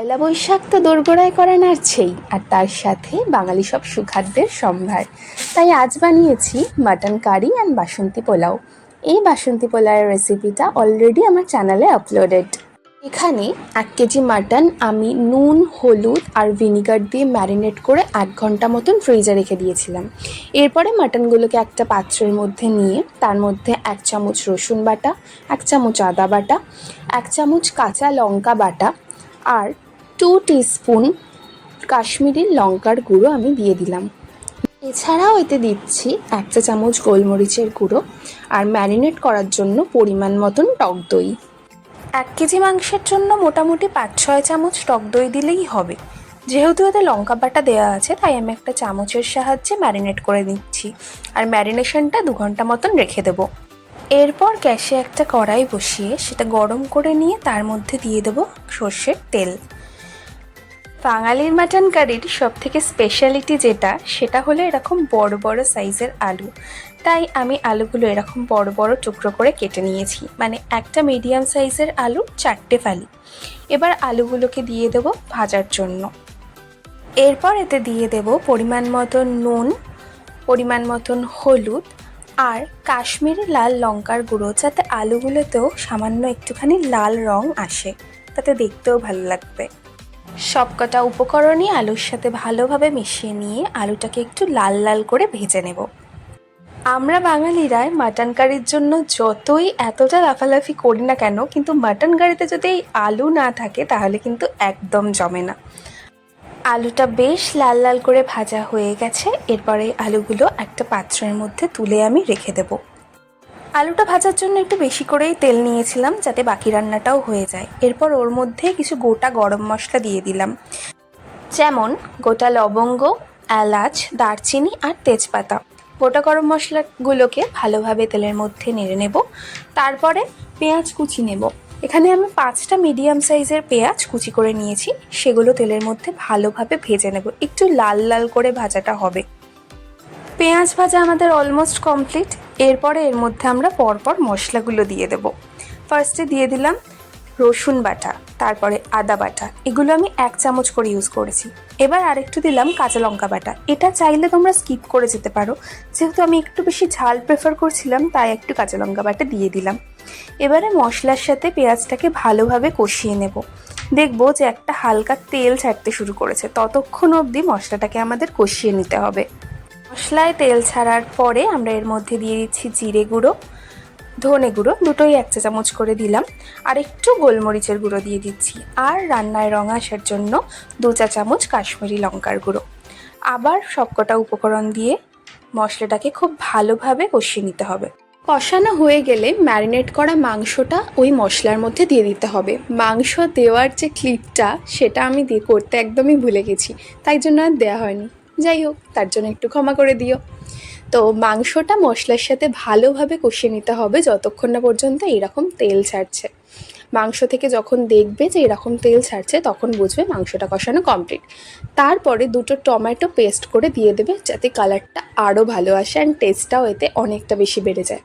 পয়লা বৈশাখ তো দোরগোড়ায় করা নাড়ছেই, আর তার সাথে বাঙালি সব সুখাদ্যের সম্ভার। তাই আজ বানিয়েছি mutton curry and Basanti pulao. এই বাসন্তী পোলাওয়ের রেসিপিটা অলরেডি আমার চ্যানেলে আপলোডেড এখানে এক কেজি মাটন আমি নুন, হলুদ আর ভিনিগার দিয়ে ম্যারিনেট করে এক ঘণ্টা মতন ফ্রিজে রেখে দিয়েছিলাম। এরপরে মাটনগুলোকে একটা পাত্রের মধ্যে নিয়ে তার মধ্যে এক চামচ রসুন বাটা, এক চামচ আদা বাটা, এক চামচ কাঁচা লঙ্কা বাটা আর টু টিস্পুন কাশ্মীরি লঙ্কার গুঁড়ো আমি দিয়ে দিলাম। এছাড়াও এতে দিচ্ছি এক চা চামচ গোলমরিচের গুঁড়ো আর ম্যারিনেট করার জন্য পরিমাণ মতন টক দই। এক কেজি মাংসের জন্য মোটামুটি পাঁচ ছয় চামচ টক দই দিলেই হবে। যেহেতু এতে লঙ্কা বাটা দেওয়া আছে, তাই আমি একটা চামচের সাহায্যে ম্যারিনেট করে নিচ্ছি আর ম্যারিনেশনটা দু ঘণ্টা মতন রেখে দেবো। এরপর গ্যাসে একটা কড়াই বসিয়ে সেটা গরম করে নিয়ে তার মধ্যে দিয়ে দেবো সর্ষের তেল। বাঙালির মাটন কারির সব থেকে স্পেশালিটি যেটা, সেটা হলো এরকম বড় বড় সাইজের আলু। তাই আমি আলুগুলো এরকম বড় বড় টুকরো করে কেটে নিয়েছি। মানে একটা মিডিয়াম সাইজের আলু, চারটে ফালি। এবার আলুগুলোকে দিয়ে দেবো ভাজার জন্য। এরপর এতে দিয়ে দেব পরিমাণ মতন নুন, পরিমাণ মতন হলুদ আর কাশ্মীরি লাল লঙ্কার গুঁড়ো, যাতে আলুগুলোতেও সামান্য একটুখানি লাল রং আসে। তাতে দেখতেও ভালো লাগবে। সবকটা উপকরণই আলুর সাথে ভালোভাবে মিশিয়ে নিয়ে আলুটাকে একটু লাল লাল করে ভেজে নেব। আমরা বাঙালিরা মাটন কারির জন্য যতই এতটা লাফালাফি করি না কেন, কিন্তু মাটন কারিতে যদি আলু না থাকে, তাহলে কিন্তু একদম জমে না। আলুটা বেশ লাল লাল করে ভাজা হয়ে গেছে, এরপরে আলুগুলো একটা পাত্রের মধ্যে তুলে আমি রেখে দেব। আলুটা ভাজার জন্য একটু বেশি করেই তেল নিয়েছিলাম যাতে বাকি রান্নাটাও হয়ে যায়। এরপর ওর মধ্যে কিছু গোটা গরম মশলা দিয়ে দিলাম। যেমন গোটা লবঙ্গ, এলাচ, দারচিনি আর তেজপাতা। গোটা গরম মশলাগুলোকে ভালোভাবে তেলের মধ্যে নেড়ে নেব। তারপরে পেঁয়াজ কুচি নেব। এখানে আমি পাঁচটা মিডিয়াম সাইজের পেঁয়াজ কুচি করে নিয়েছি। সেগুলো তেলের মধ্যে ভালোভাবে ভেজে নেব। একটু লাল লাল করে ভাজাটা হবে। পেঁয়াজ ভাজা আমাদের অলমোস্ট কমপ্লিট এরপরে এর মধ্যে আমরা পরপর মশলাগুলো দিয়ে দেব। ফার্স্টে দিয়ে দিলাম রসুন বাটা, তারপরে আদা বাটা। এগুলো আমি এক চামচ করে ইউজ করেছি। এবার আরেকটু দিলাম কাঁচা লঙ্কা বাটা। এটা চাইলে তোমরা স্কিপ করে যেতে পারো। যেহেতু আমি একটু বেশি ঝাল প্রেফার করছিলাম, তাই একটু কাঁচা লঙ্কা বাটা দিয়ে দিলাম। এবারে মশলার সাথে পেঁয়াজটাকে ভালোভাবে কষিয়ে নেব। দেখব যে একটা হালকা তেল ছাড়তে শুরু করেছে। ততক্ষণ অবধি মশলাটাকে আমাদের কষিয়ে নিতে হবে। মশলায় তেল ছাড়ার পরে আমরা এর মধ্যে দিয়ে দিচ্ছি জিরে গুঁড়ো, ধনে গুঁড়ো, দুটোই এক চা চামচ করে দিলাম। আর একটু গোলমরিচের গুঁড়ো দিয়ে দিচ্ছি। আর রান্নায় রং আসার জন্য দু চা চামচ কাশ্মীরি লঙ্কার গুঁড়ো। আবার সবকটা উপকরণ দিয়ে মশলাটাকে খুব ভালোভাবে কষিয়ে নিতে হবে। কষানো হয়ে গেলে ম্যারিনেট করা মাংসটা ওই মশলার মধ্যে দিয়ে দিতে হবে। মাংস দেওয়ার যে ক্লিপটা, সেটা আমি দিয়ে করতে একদমই ভুলে গেছি। তাই জন্য আর দেওয়া হয়নি। যাই হোক, তার জন্য একটু ক্ষমা করে দিও। তো মাংসটা মশলার সাথে ভালোভাবে কষিয়ে নিতে হবে যতক্ষণ না পর্যন্ত এরকম তেল ছাড়ছে। মাংস থেকে যখন দেখবে যে এরকম তেল ছাড়ছে, তখন বুঝবে মাংসটা কষানো কমপ্লিট তারপরে দুটো টমেটো পেস্ট করে দিয়ে দেবে যাতে কালারটা আরও ভালো আসে অ্যান্ড টেস্টটাও এতে অনেকটা বেশি বেড়ে যায়।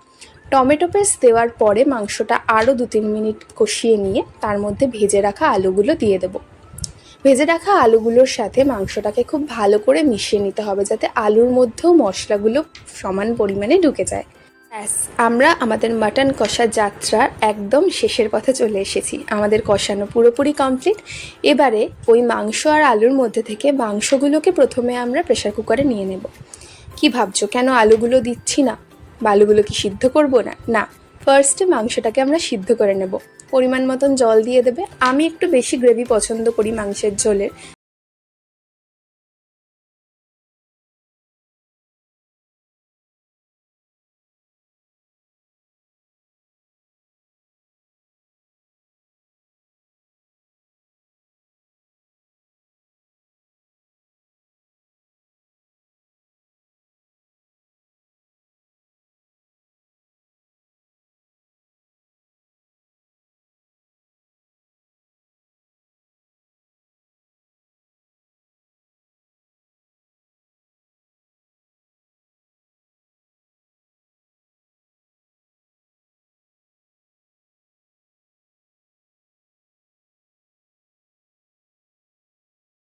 টমেটো পেস্ট দেওয়ার পরে মাংসটা আরও দু তিন মিনিট কষিয়ে নিয়ে তার মধ্যে ভেজে রাখা আলুগুলো দিয়ে দেবো। ভেজে রাখা আলুগুলোর সাথে মাংসটাকে খুব ভালো করে মিশিয়ে নিতে হবে যাতে আলুর মধ্যেও মশলাগুলো সমান পরিমাণে ঢুকে যায়। ব্যাস, আমরা আমাদের মাটন কষা যাত্রার একদম শেষের পথে চলে এসেছি। আমাদের কষানো পুরোপুরি কমপ্লিট। এবারে ওই মাংস আর আলুর মধ্যে থেকে মাংসগুলোকে প্রথমে আমরা প্রেশার কুকারে নিয়ে নেব। কি ভাবছ, কেন আলুগুলো দিচ্ছি না? বা আলুগুলো কি সিদ্ধ করব না? না ফার্স্টে মাংসটাকে আমরা সিদ্ধ করে নেব। পরিমাণ মতন জল দিয়ে দেবে। আমি একটু বেশি গ্রেভি পছন্দ করি মাংসের ঝোলের।